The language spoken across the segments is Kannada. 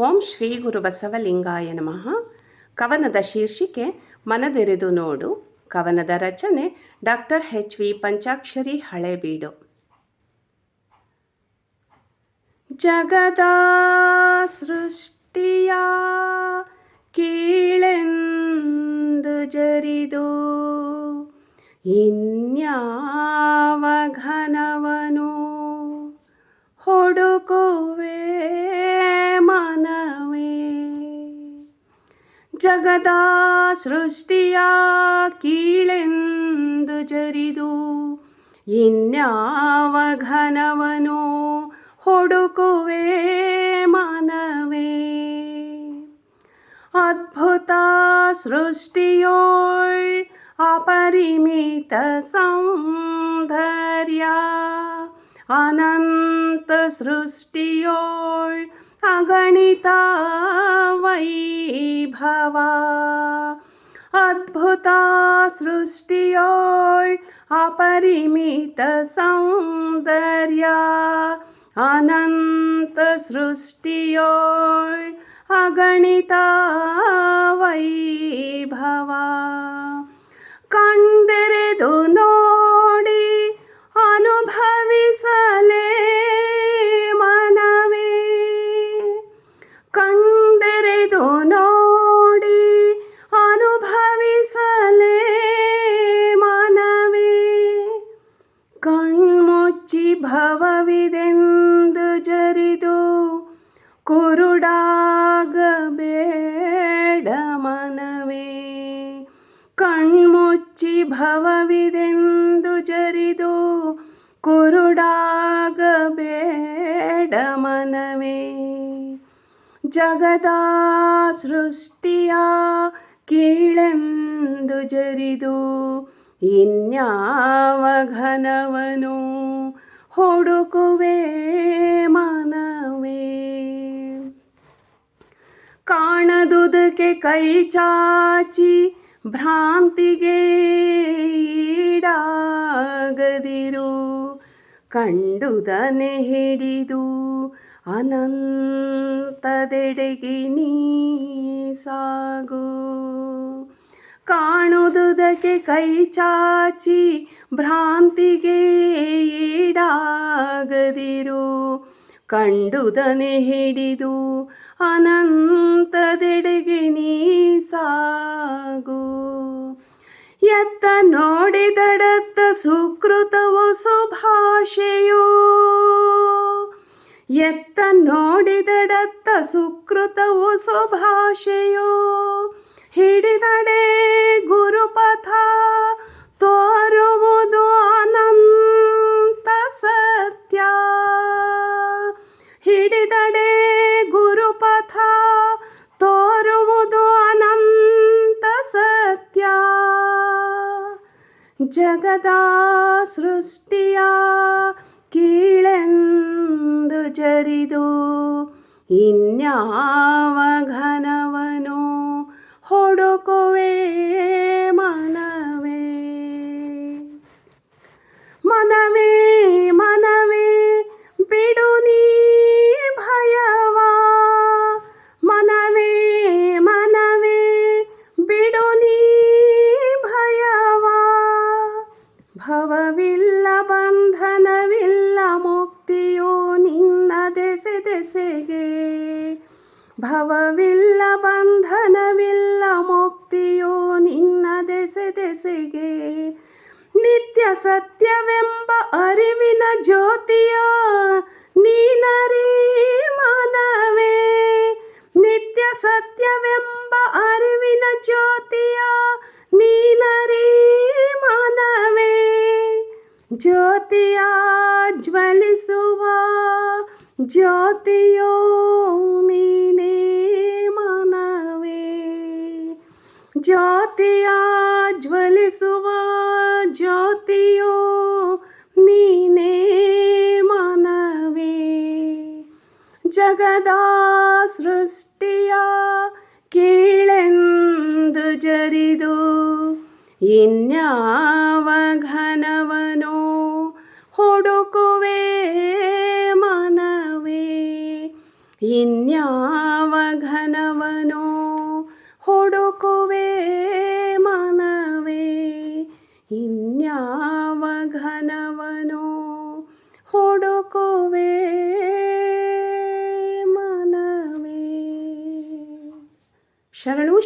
ಓಂ ಶ್ರೀ ಗುರು ಬಸವಲಿಂಗಾಯ ನಮಃ. ಕವನದ ಶೀರ್ಷಿಕೆ, ಮನದೆರೆದು ನೋಡು. ಕವನದ ರಚನೆ, doctor H V Panchakshari Halebidu. ಜಗದ ಸೃಷ್ಟಿಯ ಕೀಳೆಂದು ಜರಿದು, ಇನ್ಯಾವ ಘನವನು ಜಗದ ಸೃಷ್ಟಿಯ ಕೀಳೆಂದು ಜರಿದು ಇನ್ಯಾವ ಘನವನು ಹುಡುಕುವೆ ಮನವೇ ಅದ್ಭುತ ಸೃಷ್ಟಿಯೋಳ್ ಅಪರಿಮಿತ ಸೌಂದರ್ಯ ಅನಂತ अगणिता वैभवा अद्भुता सृष्टियोळ् अपरिमितसौन्दर्या अनन्तसृष्टियोळ् अगणिता वैभवा कण्डिरे दुनो ಕಣ್ಮುಚ್ಚಿ ಭವವಿದೆಂದು ಜರಿದು ಕುರುಡಾಗಬೇಡ ಮನವೇ. ಕಣ್ಮುಚ್ಚಿ ಭವವಿದೆಂದು ಜರಿದು ಕುರುಡಾಗಬೇಡ ಮನವೇ. ಜಗದ ಸೃಷ್ಟಿಯ ಕೀಳೆಂದು ಜರಿದು ಇನ್ಯಾವ ಘನವನು ಹುಡುಕುವೆ ಮನವೇ. ಕಾಣದುದಕ್ಕೆ ಕೈ ಚಾಚಿ ಭ್ರಾಂತಿಗೆ ಈಡಾಗದಿರು. ಕಂಡುದನೆ ಹಿಡಿದು ಅನಂತದೆಡೆಗೆ ನೀ ಸಾಗು. ಕಾಣುವುದಕ್ಕೆ ಕೈ ಚಾಚಿ ಭ್ರಾಂತಿಗೆ ಈಡಾಗದಿರು ಕಂಡುದನೆ ಹಿಡಿದು ಅನಂತದೆಡೆಗೆ ನೀ ಸಾಗು. ಎತ್ತ ನೋಡಿದಡತ್ತ ಸುಕೃತವು ಸುಭಾಷೆಯೋ. ಎತ್ತ ನೋಡಿದಡತ್ತ ಸುಕೃತವು ಸುಭಾಷೆಯೋ. ಹಿಡಿದಡೆ ಗುರುಪಥ ತೋರುವುದು ಜಗದ ಸೃಷ್ಟಿಯ ಕೀಳೆಂದು ಜರಿದು ಇನ್ಯಾವ ಘನವನು ಹುಡುಕುವೆ ಮನವೇ ಭವವಿಲ್ಲ, ಬಂಧನವಿಲ್ಲ, ಮುಕ್ತಿಯೋ ನಿನ್ನ ದೆಸೆ ದೆಸೆಗೆ. ನಿತ್ಯ ಸತ್ಯವೆಂಬ ಅರಿವಿನ ಜ್ಯೋತಿಯ ನೀನರಿ ಮನವೇ. ನಿತ್ಯ ಸತ್ಯವೆಂಬ ಅರಿವಿನ ಜ್ಯೋತಿಯ ನೀನರಿ ಮನವೇ. ಜ್ಯೋತಿಯ ಜ್ವಲಿಸುವ ಜ್ಯೋತಿಯೋ ನೀನೇ. ಜ್ಯೋತಿಯ ಜ್ವಲಿಸುವ ಜ್ಯೋತಿಯೋ ನೀನೇ ಮನವೇ. ಜಗದ ಸೃಷ್ಟಿಯ ಕೀಳೆಂದು ಜರಿದು ಇನ್ಯಾವ ಘನವನು ಹುಡುಕುವೆ ಮನವೇ. ಇನ್ಯಾವ ಘನವನೋ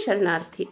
शरणार्थी।